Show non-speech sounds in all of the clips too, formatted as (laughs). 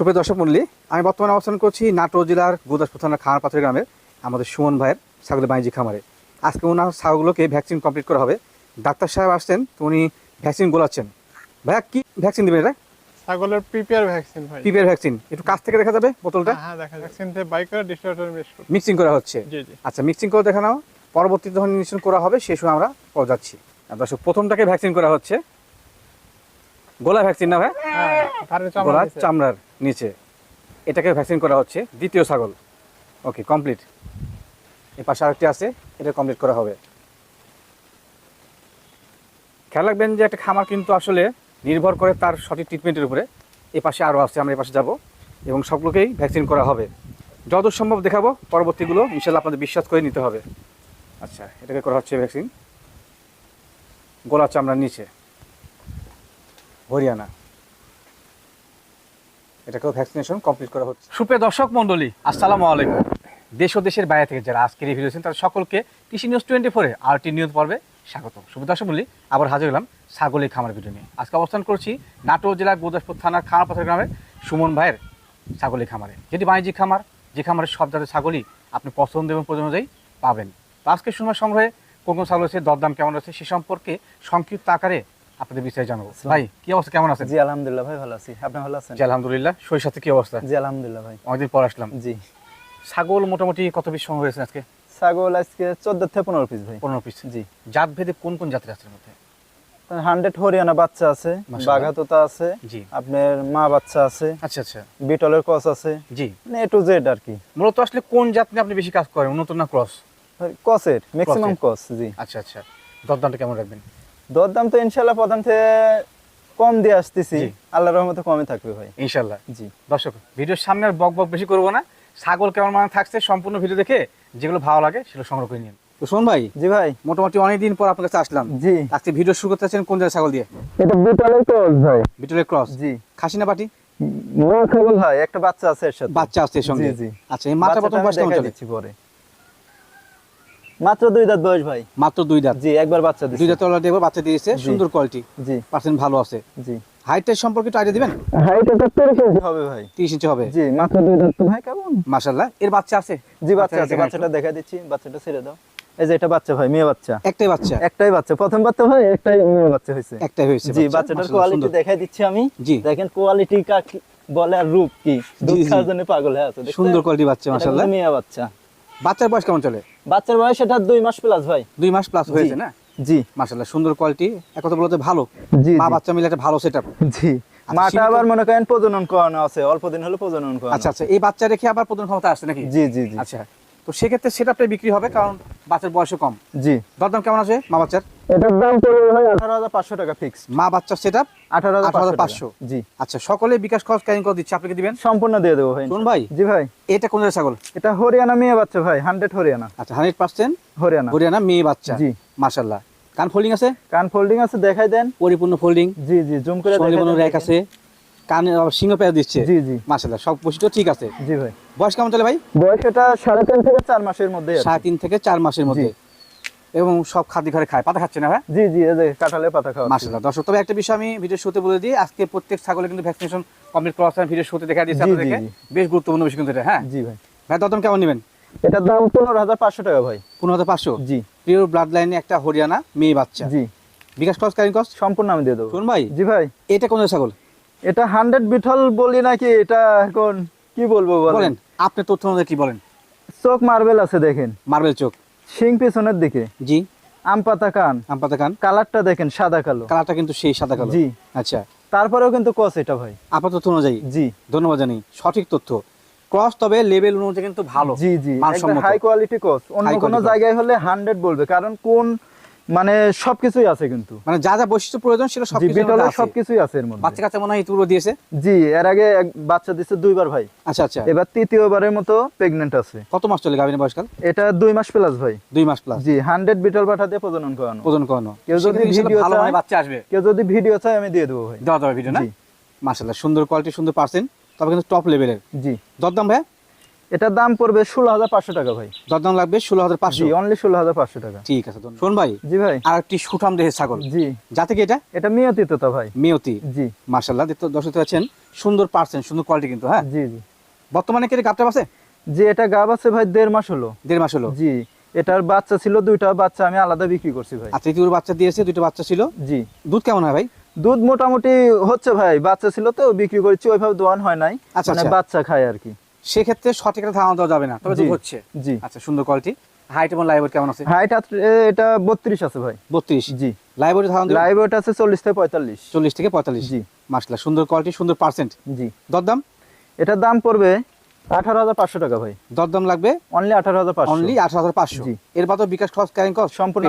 সুপ্রিয় দর্শক মন্ডলী আমি বর্তমানে অবস্থান করছি নাটোর জেলার গুদাসপুর থানার খামার পাথর গ্রামের আমাদের সুমন ভাইয়ের ছাগলের বাণিজ্যিক খামারে। আজকে ওনার ছাগলগুলোকে ভ্যাকসিন কমপ্লিট করা হবে। ডাক্তার সাহেব আসছেন তো উনি ভ্যাকসিন গোলাচ্ছেন। ভাইয়া কি ভ্যাকসিন দেবেন এটা? ছাগলের প্রিপেয়ার ভ্যাকসিন ভাই। PPR vaccine. একটু কাছ থেকে দেখা যাবে বোতলটা? হ্যাঁ, হ্যাঁ দেখা যায় ভ্যাকসিন থেকে বাই করে ডিস্ট্রিবিউটর মিক্স মিক্সিং করা হচ্ছে? জি জি। আচ্ছা মিক্সিং করে দেখানো পরবর্তীতে যখন ইনজেকশন করা হবে সে সময় আমরা পর যাচ্ছি। দর্শক প্রথমটাকে ভ্যাকসিন করা হচ্ছে। গোলা ভ্যাকসিন না ভাই হ্যাঁ গোলা চামড়ার। নিচে। এটাকে ভ্যাকসিন করা হচ্ছে। দ্বিতীয় ছাগল। ওকে কমপ্লিট এ পাশে আরেকটি আছে, এটা কমপ্লিট করা হবে। খেয়াল রাখবেন যে একটা খামার কিন্তু আসলে নির্ভর করে তার সঠিক ট্রিটমেন্টের উপরে। এ পাশে আরও আছে, আমরা এ পাশে যাব এবং সবগুলোকেই ভ্যাকসিন করা হবে। যতদূর সম্ভব দেখাবো, পরবর্তীগুলো ইনশাল্লাহ আপনাদের বিশ্বাস করে নিতে হবে। আচ্ছা এটাকে করা হচ্ছে ভ্যাকসিন গোলা চামড়ার নিচে। হরিয়ানা। এটাকেও ভ্যাকসিনেশন কমপ্লিট করা হচ্ছে। সুপ্রিয় দর্শক মণ্ডলী, আসসালামু আলাইকুম। দেশ ও দেশের বাইরে থেকে যারা আজকের এই ভিডিও দেখছেন তারা সকলকে কৃষি নিউজ টোয়েন্টি ফোরে আরটি নিউজ পর্বে স্বাগত সুপ্রিয় দর্শক মণ্ডলী, আবার হাজির হলাম ছাগলের খামার ভিডিও নিয়ে। আজকে অবস্থান করছি নাটোর জেলার গোদাসপুর থানার খামারপাথর গ্রামের সুমন ভাইয়ের ছাগলের খামারে। যেটি বাণিজ্যিক খামার, যে খামারের সব জাতের ছাগলই আপনি পছন্দ এবং প্রয়োজন অনুযায়ী পাবেন। তো আজকে সময় সংগ্রহে কোন কোন ছাগল রয়েছে দরদাম কেমন রয়েছে সে সম্পর্কে সংক্ষিপ্ত আকারে আপনাদের বিস্তারিত জানাব। ভাই কি অবস্থা? কেমন আছেন? জি আলহামদুলিল্লাহ ভাই ভালো আছি। আপনি ভালো আছেন? জি আলহামদুলিল্লাহ। শরীর সাথে কি অবস্থা? জি আলহামদুলিল্লাহ ভাই। অনেকদিন পর আসলাম। জি। ছাগল মোটামুটি কত পিস সংগ্রহ হয়েছে আজকে? ছাগল আজকে চোদ্দ থেকে পনেরো পিস ভাই। পনেরো পিস জি। জাত ভেদে কোন কোন জাতের আছে মধ্যে? হান্ড্রেড হরিয়ানা বাচ্চা আছে আছে জি। আপনার মা বাচ্চা আছে আচ্ছা আচ্ছা। বিটলের কস আছে জি। মানে এ টু জেড আর কি। মূলত আসলে কোন জাত নিয়ে আপনি বেশি কাজ করেন উন্নত না ক্রস? কসের ম্যাক্সিমাম কসের। কস জি। আচ্ছা আচ্ছা। দরদামটা কেমন রাখবেন? দরদাম তো ইনশাল্লাহ প্রথম থেকে কম দিয়ে আসতেছি। আল্লাহর রহমতে কমই থাকবে ভাই। ইনশাল্লাহ। জি। দর্শক ভিডিওর সামনে আর বক বক বেশি করব না। ছাগল কেমন মানে থাকছে সম্পূর্ণ ভিডিও দেখে যেগুলো ভালো লাগে সেগুলো সংগ্রহ করে নিন। তো শোন ভাই জি ভাই। মোটামুটি অনেকদিন পর আপনার কাছে আসলাম। জি। আজকে ভিডিও শুরু করতে চাচ্ছেন কোন জায়গায় ছাগল দিয়ে? এটা বিটলের কস ভাই। বিটলের ক্রস? জি। খাসি না পাটি মা ছাগল ভাই একটা বাচ্চা আছে এর সাথে। বাচ্চা এর সঙ্গে? জি, জি। আচ্ছা এই মাত্রা প্রথম বয়স কেমন চলে? পরে। মাত্র দুই দাঁত বয়স ভাই। মাত্র দুই দাঁত। জি একবার বাচ্চা দুই দাঁত অলরেডি একবার বাচ্চা দিয়েছে সুন্দর কোয়ালিটি জি। পার্সেন্ট ভালো আছে। জি। হাইটের সম্পর্কে একটু আইডিয়া দিবেন? হাইট এটা তিরিশ ইঞ্চি হবে ভাই। তিরিশ ইঞ্চি হবে? জি মাত্র দুই দাঁত তো ভাই কেমন? মাশাল্লাহ এর বাচ্চা আছে? জি বাচ্চা আছে বাচ্চাটা দেখা দিচ্ছি বাচ্চাটা ছেড়ে দাও। এই যে এটা বাচ্চা ভাই মেয়ে বাচ্চা। একটাই বাচ্চা? একটাই বাচ্চা। প্রথম বাচ্চা ভাই একটাই মেয়ে বাচ্চা হয়েছে। একটাই হয়েছে জি বাচ্চাটার কোয়ালিটি দেখাই দিচ্ছি আমি। জি। দেখেন কোয়ালিটি কা বলে আর রূপ কি? দুধ। খাওয়ার জন্য পাগল হয়ে আছে সুন্দর কোয়ালিটি বাচ্চা কিন্তু মেয়ে বাচ্চা। বাচ্চার বয়স কেমন চলে? বাচ্চার বয়স এটা দুই মাস প্লাস ভাই। দুই মাস প্লাস হয়েছে না? জি। মাসাল্লাহ সুন্দর কোয়ালিটি এক কথা বলতে ভালো। জি মা বাচ্চা মিলে একটা ভালো সেটআপ জি। মাটা আবার মনে করেন প্রজনন করানো আছে অল্প দিন হলো প্রজনন করানো আচ্ছা আচ্ছা এই বাচ্চা রেখে আবার প্রজনন ক্ষমতা আসছে নাকি? জি জি জি। আচ্ছা তো সেক্ষেত্রে সেটআপটা বিক্রি হবে কারণ বাচ্চার বয়সও কম। জি। দরদাম কেমন আছে মা বাচ্চার? এটার দাম পড়বে ভাই আঠারো হাজার পাঁচশো টাকা ফিক্সড মা বাচ্চার সেটআপ আঠারো হাজার 18,500 পাঁচশো। জি। আচ্ছা সকলে বিকাশ খরচ ক্যারিং করে দিচ্ছে আপনাকে দিবেন? সম্পূর্ণ দিয়ে দেবো ভাই। শুনুন ভাই। জি ভাই। এটা কোন ছাগল? এটা হরিয়ানা মেয়ে বাচ্চা ভাই হান্ড্রেড হরিয়ানা। আচ্ছা হান্ড্রেড পার্সেন্ট হরিয়ানা। হরিয়ানা মেয়ে বাচ্চা। জি। মাশাল্লাহ কান ফোল্ডিং আছে? কান ফোল্ডিং আছে দেখাই দেন। পরিপূর্ণ ফোল্ডিং জি জি জুম করে দেখাই দেন, র্যাক আছে? কানে সিংহ দিচ্ছে। জি জি। সব বৈশিষ্ট্য ঠিক আছে। জি ভাই। বয়স কেমন চলে ভাই? বয়স এটা সাড়ে তিন থেকে চার মাসের মধ্যে সাড়ে তিন থেকে চার মাসের মধ্যে। এবং সব খাদ্য ঘরে খায়। পাতা খাচ্ছে না ভাই? জি জি কাঁঠালে পাতা খাওয়া দর্শক তবে একটা বিষয় আমি ভিডিও শুতে বলে দিই আজকে প্রত্যেক ছাগলে কিন্তু ভ্যাকসিনেশন কমপ্লিট করা আছে। ভিডিও শুতে দেখা দিয়েছে আপনাদেরকে। বেশ গুরুত্বপূর্ণ বিষয় কিন্তু এটা হ্যাঁ? জি ভাই। ভাই দরদাম কেমন নেবেন? এটার দাম পনেরো হাজার পাঁচশো টাকা ভাই। পনেরো হাজার পাঁচশো? জি। পিওর ব্লাড লাইনে একটা হরিয়ানা মেয়ে বাচ্চা। জি। বিকাশ খরচ ক্যারিং কস্ট সম্পূর্ণ আমি দিয়ে দেবো। শুনুন ভাই। জি ভাই। এটা কোন ছাগল? এটা হান্ড্রেড বিঠল বলি নাকি? এটা এখন কি বলব বলেন? আপনি তথ্য কি বলেন? চোখ মার্বেল আছে দেখেন। মার্বেল চোখ। শিং পিছনের দিকে। জি। আম পাতা কান। আম পাতা কান। কালারটা দেখেন সাদা কালো। কালারটা কিন্তু সেই সাদা কালো। জি। আচ্ছা। তারপরেও কিন্তু কস এটা ভাই। আপনার তথ্য অনুযায়ী? জি। ধন্যবাদ জানি। সঠিক তথ্য। ক্রস তবে লেভেল অনুযায়ী কিন্তু ভালো। জি জি। হাই কোয়ালিটি কস অন্য কোনো জায়গায় হলে হান্ড্রেড বলবে। কারণ কোন মানে সবকিছুই আছে কিন্তু। মানে যা যা বৈশিষ্ট্য প্রয়োজন সেটা সব জি সবকিছুই আছে এর মধ্যে। বাচ্চা কাচ্চা মনে হয় তুলো দিয়েছে? জি এর আগে এক বাচ্চা দিচ্ছে দুইবার ভাই। আচ্ছা আচ্ছা। এবার তৃতীয়বারের মতো প্রেগনেন্ট আছে। কত মাস চলে গাভিনের বয়সকাল? এটা দুই মাস প্লাস ভাই। দুই মাস প্লাস জি হান্ড্রেড বিটল পাঠা দিয়ে প্রজনন করানো। ওজন করানো। কেউ যদি ভালো চায়- হয় বাচ্চা আসবে। কেউ যদি ভিডিও চায় আমি দিয়ে দেবো ভাই। দেওয়া যাবে ভিডিও না? জি। মাশাল্লাহ সুন্দর কোয়ালিটি সুন্দর পার্সেন্ট তবে কিন্তু টপ লেভেলের জি। দরদাম ভাই এটার দাম পড়বে ষোলো হাজার পাঁচশো টাকা ভাই। দরদাম লাগবে ষোলো হাজার পাঁচশো। অনলি ষোলো হাজার পাঁচশো টাকা। ঠিক আছে শোন ভাই জি ভাই। আর একটি সুঠাম দেহের ছাগল। জি। যাতে কি এটা? এটা মিয়তি তোতা ভাই। মেয়তি। জি। মার্শাল্লাহ দর্শক পাচ্ছেন সুন্দর পার্সেন্ট সুন্দর কোয়ালিটি কিন্তু হ্যাঁ? জি জি। বর্তমানে কি গাপটা আছে জি এটা গাব আছে ভাই দেড় মাস হলো। দেড় মাস হলো। জি এটার বাচ্চা ছিল দুইটা বাচ্চা আমি আলাদা বিক্রি করছি ভাই। আচ্ছা ইতিপূর্বে বাচ্চা দিয়েছে দুইটা বাচ্চা ছিল? জি। দুধ কেমন হয় ভাই? দুধ মোটামুটি হচ্ছে ভাই বাচ্চা ছিল তো বিক্রি করেছি ওইভাবে দোয়ান হয় নাই। আচ্ছা, মানে আচ্ছা। বাচ্চা খায় আর কি। সেক্ষেত্রে সঠিক একটা ধারণা দেওয়া যাবে না। তবে দুধ হচ্ছে। জি। আচ্ছা সুন্দর কোয়ালিটি হাইট এবং লাইভ কেমন আছে? হাইট এটা বত্রিশ আছে ভাই। বত্রিশ? জি। লাইভ ধারণা লাইভ আছে চল্লিশ থেকে পঁয়তাল্লিশ। চল্লিশ থেকে পঁয়তাল্লিশ? জি। মাসলা সুন্দর কোয়ালিটি সুন্দর পার্সেন্ট জি। দরদাম? এটার দাম পড়বে আঠারো হাজার পাঁচশো টাকা ভাই। দরদাম লাগবে? অনলি আঠারো হাজার পাঁচশো। অনলি আঠারো হাজার পাঁচশো। এর বিকাশ খরচ ক্যারিং সম্পূর্ণ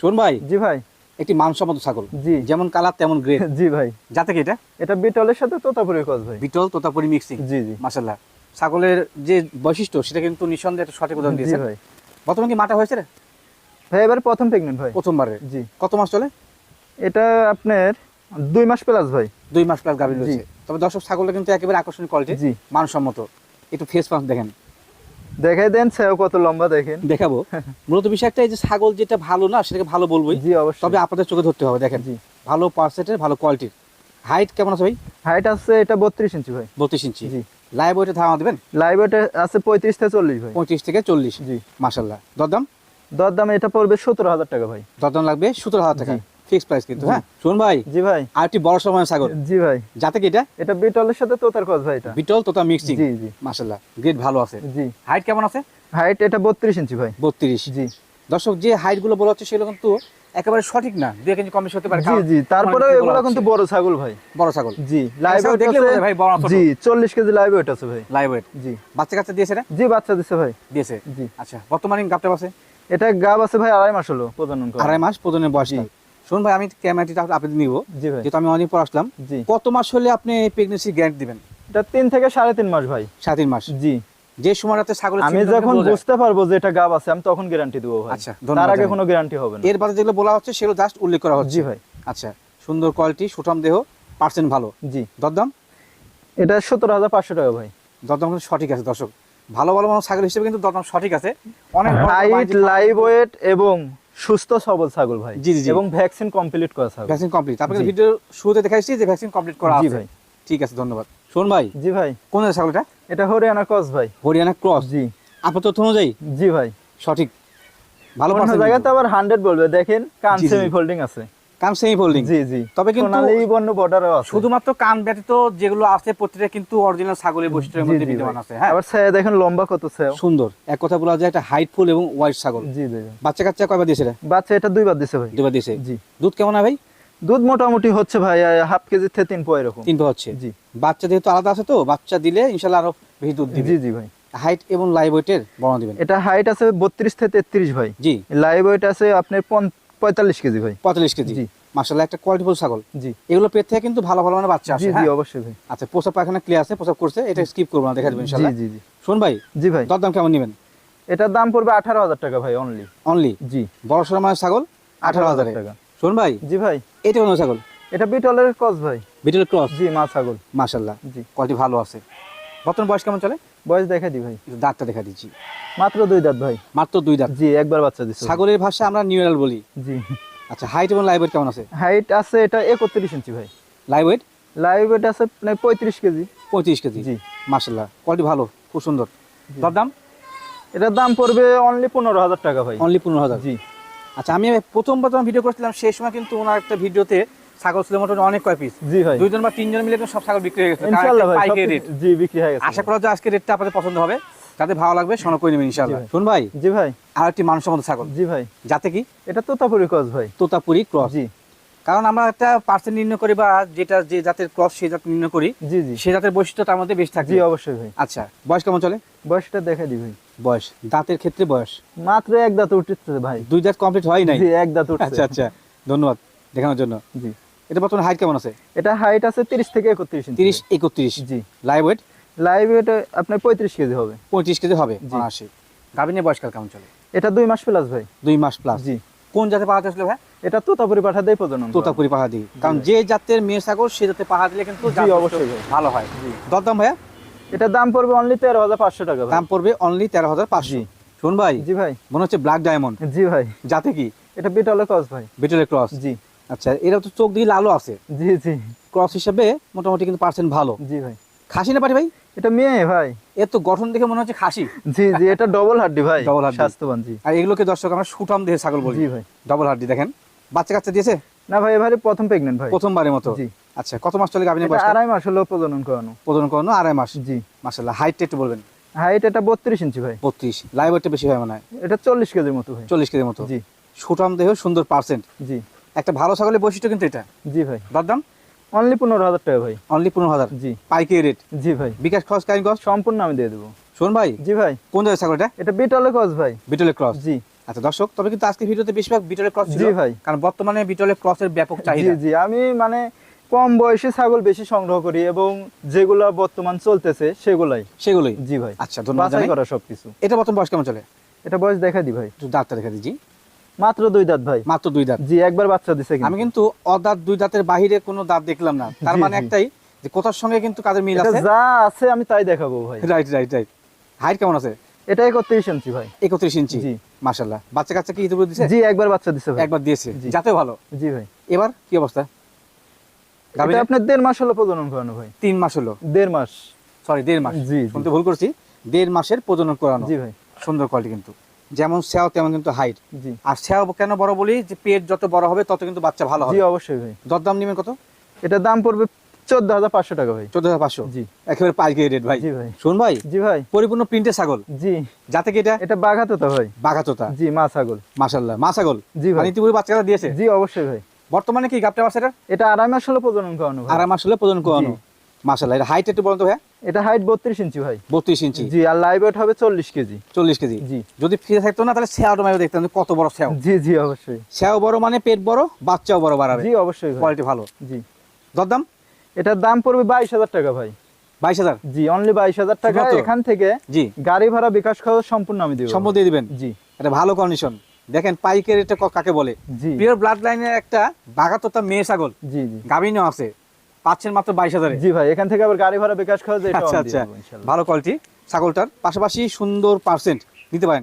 শোন ভাই। জি ভাই। একটি মানসম্মত ছাগল। জি। যেমন কালার তেমন গ্রেড জি ভাই। যাতে কি এটা? এটা বিটলের সাথে তোতাপুরি ভাই। বিটল তোতাপুরি মিক্সিং জি ছাগলের যে বৈশিষ্ট্য সেটা কিন্তু নিঃসন্দেহে একটা সঠিক উদাহরণ দিয়েছে ভাই। বর্তমানে কি মাটা হয়েছে রে? ভাই এবার প্রথম প্রেগনেন্ট ভাই। প্রথমবারে। জি। কত মাস চলে? এটা আপনার দুই মাস প্লাস ভাই। দুই মাস প্লাস গাভীর। রয়েছে। তবে দর্শক ছাগলটা কিন্তু একেবারে আকর্ষণীয় কোয়ালিটি জি। মানসম্মত। একটু ফেস পাম্প দেখেন। দেখাই দেন সেও কত লম্বা দেখেন। দেখাবো। (laughs) মূলত বিষয় একটা এই যে ছাগল যেটা ভালো না সেটাকে ভালো বলবোই। জি অবশ্যই। তবে আপনাদের চোখে ধরতে হবে দেখেন। জি। ভালো পার্সেন্টের ভালো কোয়ালিটির হাইট কেমন আছে ভাই? হাইট আছে এটা বত্রিশ ইঞ্চি ভাই। বত্রিশ ইঞ্চি জি। লাইভ ওয়েটে ধারণা দেবেন? লাইভ ওয়েট আছে পঁয়ত্রিশ থেকে চল্লিশ ভাই। পঁয়ত্রিশ থেকে চল্লিশ। জি। মাসাল্লাহ দরদাম? দর দাম এটা পড়বে সতেরো হাজার টাকা ভাই। দরদাম লাগবে সতেরো হাজার টাকা। ফিক্স প্রাইস কিন্তু হ্যাঁ? শোন ভাই জি ভাই। আর একটি বড় সময় ছাগল। জি ভাই। যাতে কি এটা? এটা বিটলের সাথে তোতার কস ভাই এটা। বিটল তোতা মিক্সিং জি জি। মাসাল্লাহ গ্রেড ভালো আছে। জি। হাইট কেমন আছে? হাইট এটা বত্রিশ ইঞ্চি ভাই। বত্রিশ। জি। দর্শক যে হাইটগুলো বলা হচ্ছে সেগুলো কিন্তু একেবারে সঠিক না দুই ইঞ্চি কম বেশি হতে পারে। জি জি তারপরে এগুলো কিন্তু বড় ছাগল ভাই। বড় ছাগল। জি লাইভ ওয়েট দেখলে ভাই বড় ছোট। জি চল্লিশ কেজি লাইভ ওয়েট আছে ভাই। লাইভ ওয়েট জি। বাচ্চা কাচ্চা দিয়েছে না? জি বাচ্চা দিছে ভাই। দিয়েছে? জি। আচ্ছা বর্তমানে গাপটা আছে? এটা গাব আছে ভাই আড়াই মাস হলো প্রজনন করা। আড়াই মাস প্রজনের বয়স শুন ভাই আমি ক্যামেরাটি আপনি নিব। জি ভাই। যেহেতু আমি অনেক পর আসলাম। জি। কত মাস হলে আপনি প্রেগনেন্সি গ্যারান্টি দিবেন? এটা তিন থেকে সাড়ে তিন মাস ভাই। সাত তিন মাস। জি। যে সময়টাতে ছাগল আমি যখন বুঝতে পারব যে এটা গাব আছে আমি তখন গ্যারান্টি দেবো ভাই। আচ্ছা, তার আগে কোনো গ্যারান্টি হবে না। এর বাদে যেগুলো বলা হচ্ছে সেগুলো জাস্ট উল্লেখ করা হচ্ছে। জি ভাই। আচ্ছা সুন্দর কোয়ালিটি সুঠাম দেহ পার্সেন্ট ভালো। জি। দরদাম? এটা সতেরো হাজার পাঁচশো টাকা ভাই। দরদাম কিন্তু সঠিক আছে দর্শক। ভালো ভালো মানুষ ছাগল হিসেবে কিন্তু দরদাম সঠিক আছে। অনেক হাইট লাইভ ওয়েট এবং সুস্থ সবল ছাগল ভাই। জি, জি। এবং ভ্যাকসিন কমপ্লিট করা ছাগল। ভ্যাকসিন কমপ্লিট আপনাকে ভিডিও শুরুতে দেখাইছি যে ভ্যাকসিন কমপ্লিট করা জি আছে। ভাই। ঠিক আছে ধন্যবাদ। শোন ভাই জি ভাই। কোন জাতের ছাগল এটা হরিয়ানা ক্রস ভাই। হরিয়ানা ক্রস? জি। তথ্য অনুযায়ী? জি ভাই। সঠিক। ভালো পার্সেন্ট জায়গাতে আবার হান্ড্রেড বলবে। দেখেন কান। সেমি ফোল্ডিং আছে। কাম সেমি ফোল্ডিং জি জি। তবে কিন্তু সোনালী বর্ণ বর্ডারও আছে। শুধুমাত্র কান ব্যতীত যেগুলো আছে প্রত্যেকটা কিন্তু অরিজিনাল ছাগলের বৈশিষ্ট্যের মধ্যে বিদ্যমান আছে হ্যাঁ? আবার ছায়া দেখেন লম্বা কত ছায়া সুন্দর। এক কথা বলা যায় একটা হাইটফুল এবং হোয়াইট ছাগল। জি জি। বাচ্চা কাচ্চা কয়বার দিয়েছে? বাচ্চা এটা দুইবার দিছে ভাই। দুবার দিয়েছে। জি। দুধ কেমন হয় ভাই? দুধ মোটামুটি হচ্ছে ভাই হাফ কেজি থেকে তিন পয় এরকম। তিন পা হচ্ছে। জি। বাচ্চা যেহেতু আলাদা আছে তো বাচ্চা দিলে ইনশাল্লাহ আরও বেশি দুধ দিবে। জি জি ভাই। হাইট এবং লাইভ ওয়েটের বর্ণনা দিবেন। এটা হাইট আছে বত্রিশ থেকে তেত্রিশ ভাই। জি। লাইভ ওয়েট আছে আপনার পঁয়তাল্লিশ কেজি ভাই। পঁয়তাল্লিশ কেজি। জি। মাসাল্লাহ একটা কোয়ালিটিফুল ছাগল। জি। এগুলো পেট থেকে কিন্তু ভালো ভালো মানে বাচ্চা আসে জি হ্যাঁ? অবশ্যই ভাই। আচ্ছা প্রসাব পায়খানা ক্লিয়ার আছে প্রসাব করছে এটা স্কিপ করব না দেখা যাবে জি জি জি। শোন ভাই জি ভাই। দরদাম কেমন নেবেন? এটার দাম পড়বে আঠারো হাজার টাকা ভাই অনলি অনলি জি। বড় সড়ো মানে ছাগল? আঠারো হাজার টাকা। শোন ভাই জি ভাই। এটা কোনো ছাগল? এটা বিটলের কস ভাই। Betel cross? জি মা ছাগল। মাসাল্লাহ জি। কোয়ালিটি ভালো আছে। বর্তমান বয়স কেমন চলে? বয়স দেখা দি ভাই। দাঁতটা দেখা দিচ্ছি। মাত্র দুই দাঁত ভাই। মাত্র দুই দাঁত? জি একবার বাচ্চা দিছে ছাগলের ভাষা আমরা নিউরাল বলি। জি। আচ্ছা হাইট এবং লাইভ কেমন আছে? হাইট আছে এটা একত্রিশ ইঞ্চি ভাই। Live weight? লাইভ ওয়েট আছে মানে পঁয়ত্রিশ কেজি। পঁয়ত্রিশ কেজি। জি। মাসাল্লাহ কোয়ালিটি ভালো খুব সুন্দর। জি। দরদাম? এটার দাম পড়বে অনলি পনেরো হাজার টাকা ভাই। অনলি পনেরো হাজার। জি। আচ্ছা আমি প্রথম প্রথম ভিডিও করছিলাম সেই সময় কিন্তু ওনার একটা ভিডিওতে ছাগল ছিল মোটামুটি অনেক কয় পিস জি ভাই। দুইজন বা তিনজন মিলে সব ছাগল বিক্রি হয়ে গেছে। ইনশাআল্লাহ ভাই রেট জি বিক্রি হয়ে গেছে। আশা করা যায় আজকে রেটটা আপনাদের পছন্দ হবে। যাতে ভালো লাগবে শোনা করে নেবেন ইনশাআল্লাহ। শুন ভাই। জি ভাই আর একটি মানুষের মতো ছাগল। জি ভাই। যাতে কি? এটা তোতাপুরি কস ভাই। তোতাপুরি ক্রস। জি। কারণ আমরা একটা পার্সেন্ট নির্ণয় করি বা যেটা যে জাতের ক্রস সেই জাত নির্ণয় করি। জি জি। সে জাতের বৈশিষ্ট্য তার মধ্যে বেশি থাকে জি অবশ্যই ভাই। আচ্ছা বয়স কেমন চলে? বয়সটা দেখা দি ভাই। বয়স। দাঁতের ক্ষেত্রে বয়স? মাত্র এক দাঁত উঠছে ভাই। দুই দাঁত কমপ্লিট হয় নাই? এক দাঁত উঠছে। আচ্ছা আচ্ছা ধন্যবাদ দেখানোর জন্য। জি। এটা বর্তমানে হাইট কেমন আছে? এটা হাইট আছে তিরিশ থেকে একত্রিশ ইঞ্চি তিরিশ একত্রিশ। জি। লাইভ ওয়েট লাইভ ওয়েট আপনার পঁয়ত্রিশ কেজি হবে। পঁয়ত্রিশ কেজি হবে? জি। অনাশি গাভিনের বয়সকাল কেমন চলে? এটা দুই মাস প্লাস ভাই। দুই মাস প্লাস জি। কোন জাতে পাহাড় আসলে ভাই? এটা তোতাপুরি পাঠা দেয় প্রজনন। তোতাপুরি পাহাড় দিই কারণ যে জাতের মেয়ে ছাগল সে জাতে পাহাড় দিলে কিন্তু জি, অবশ্যই ভালো হয়। জি। দরদাম ভাইয়া? এটা দাম পড়বে অনলি তেরো হাজার পাঁচশো টাকা দাম পড়বে অনলি তেরো হাজার পাঁচশো। শোন ভাই জি ভাই। মনে হচ্ছে ব্ল্যাক ডায়মন্ড জি ভাই। যাতে কি? এটা বিটলে কস ভাই। বিটলের ক্রস জি। আচ্ছা এরা তো চোখ দিয়ে লালও আছে। জি জি। ক্রস হিসেবে মোটামুটি কিন্তু পার্সেন্ট ভালো। জি ভাই। খাসি না পারি ভাই? এটা মেয়ে ভাই। এর তো গঠন দেখে মনে হচ্ছে খাসি। জি জি এটা ডবল হাড্ডি ভাই। (laughs) Double হাড্ডি। স্বাস্থ্যবান জি। আর এগুলোকে দর্শক আমরা সুঠাম দিয়ে ছাগল বলি। জি ভাই। ডবল হাড্ডি দেখেন। বাচ্চা কাচ্চা দিয়েছে? না ভাই এবারে প্রথম প্রেগনেন্ট ভাই। প্রথমবারের মতো? জি। আচ্ছা কত মাস চলে গাভিনের এটা বয়স আড়াই মাস হলো প্রজনন করানো। প্রজনন করানো আড়াই মাস? জি। মাসাল্লাহ হাইটটা একটু বলবেন। হাইট এটা বত্রিশ ইঞ্চি ভাই। বত্রিশ। লাইভ ওয়েটটা বেশি হয় মনে হয়? এটা চল্লিশ কেজির মতো ভাই। চল্লিশ কেজির মতো? জি। সুঠাম দেহ সুন্দর পার্সেন্ট জি। একটা ভালো ছাগলের বৈশিষ্ট্য কিন্তু এটা। জি ভাই। দরদাম অনলি পনেরো হাজার টাকা ভাই। অনলি পনেরো হাজার? জি। পাইকারি রেট জি ভাই। বিকাশ খরচ খরচ? সম্পূর্ণ আমি দিয়ে দেবো। শোন ভাই জি ভাই। কোন জায়গায় ছাগলটা এটা? বিটলে কস ভাই। বিটলের ক্রস জি। আচ্ছা দর্শক তবে কিন্তু আজকে ভিডিওতে বেশিরভাগ বিটলের ক্রস ছিল ভাই। কারণ বর্তমানে বিটলের ক্রসের ব্যাপক চাহিদা। জি আমি মানে কম বয়সী ছাগল বেশি সংগ্রহ করি এবং যেগুলো বর্তমান চলতেছে সেগুলাই। সেগুলোই? জি ভাই। আচ্ছা ধন্যবাদ বাছাই করা সবকিছু। এটা বর্তমান বয়স কেমন চলে? এটা বয়স দেখা দি ভাই। দাঁতটা দেখা মাত্র দুই দাঁত ভাই। মাত্র দুই দাঁত। জি একবার বাচ্চা দিছে আমি কিন্তু অদাঁত দুই দাঁতের বাহিরে কোনো দাঁত দেখলাম না। তার মানে একটাই যে কোথার সঙ্গে কিন্তু কাদের মিল আছে? যা আছে আমি তাই দেখাবো ভাই। রাইট রাইট রাইট হাইট কেমন আছে? এটা একত্রিশ ইঞ্চি ভাই। একত্রিশ ইঞ্চি। জি। বাচ্চা কাচ্চা কি ইতিপূর্বে দিছে? জি একবার বাচ্চা ভাই। একবার দিয়েছে। যাতে ভালো। জি ভাই। এবার কি অবস্থা? এটা আপনার দেড় মাস হলো প্রজনন করানো ভাই। তিন মাস হলো। দেড় মাস। সরি দেড় মাস। জি, জি। শুনতে ভুল করছি। দেড় মাসের প্রজনন করানো। জি ভাই। সুন্দর কোয়ালিটি কিন্তু। যেমন স্যাও তেমন কিন্তু হাইট জি। আর স্যাও কেন বড় বলি? যে পেট যত বড় হবে তত কিন্তু বাচ্চা ভালো জি হবে। অবশ্যই ভাই। দরদাম নেবেন কত? এটার দাম পড়বে চোদ্দ হাজার পাঁচশো টাকা ভাই। চোদ্দ হাজার পাঁচশো? জি। একেবারে পাইকারি রেট ভাই। জি ভাই। শুন ভাই জি ভাই। পরিপূর্ণ প্রিন্টের ছাগল? জি। যাতে কি এটা? এটা বাঘাতো তো ভাই। বাঘাচোতা জি মা ছাগল। মাশাল্লাহ মা ছাগল? জি ভাই। মানে ইতিপূর্বে বাচ্চারা দিয়েছে? জি অবশ্যই ভাই। বর্তমানে কি গাপটা বাচ্চাটা এটা আড়াই মাস হলো প্রজনন করানো ভাই। আড়াই মাস হলে প্রজনন করানো। মাশাল্লাহ এটা হাইট একটু বলতো ভাইয়া। এটা হাইট বত্রিশ ইঞ্চি ভাই। বত্রিশ ইঞ্চি। জি আর লাইভ ওয়েট হবে চল্লিশ কেজি। চল্লিশ কেজি। জি। যদি ফিরে থাকতো না তাহলে স্যাওটা মাইও দেখতাম কত বড় স্যাও জি জি অবশ্যই। স্যাও বড় মানে পেট বড় বাচ্চাও বড় বাড়াবে। জি অবশ্যই ভাই। কোয়ালিটি ভালো। জি। দরদাম? এটার দাম পড়বে বাইশ হাজার টাকা ভাই। বাইশ হাজার? জি অনলি বাইশ হাজার টাকা। এখান থেকে জি। গাড়ি ভাড়া বিকাশ খরচ সম্পূর্ণ আমি দিব। সম্পদ দিয়ে দিবেন? জি। এটা ভালো কন্ডিশন দেখেন পাইকের এটা ক- কাকে বলে? পিওর ব্লাড লাইনের একটা বাগাতোতা মেয়ে ছাগল। জি জি। গাভিনও আছে। পাচ্ছেন মাত্র বাইশ হাজারে। জি ভাই এখান থেকে আবার গাড়ি ভাড়া বিকাশ খরচ আচ্ছা আচ্ছা। ভালো কোয়ালিটি ছাগলটার পাশাপাশি সুন্দর পার্সেন্ট নিতে পারেন।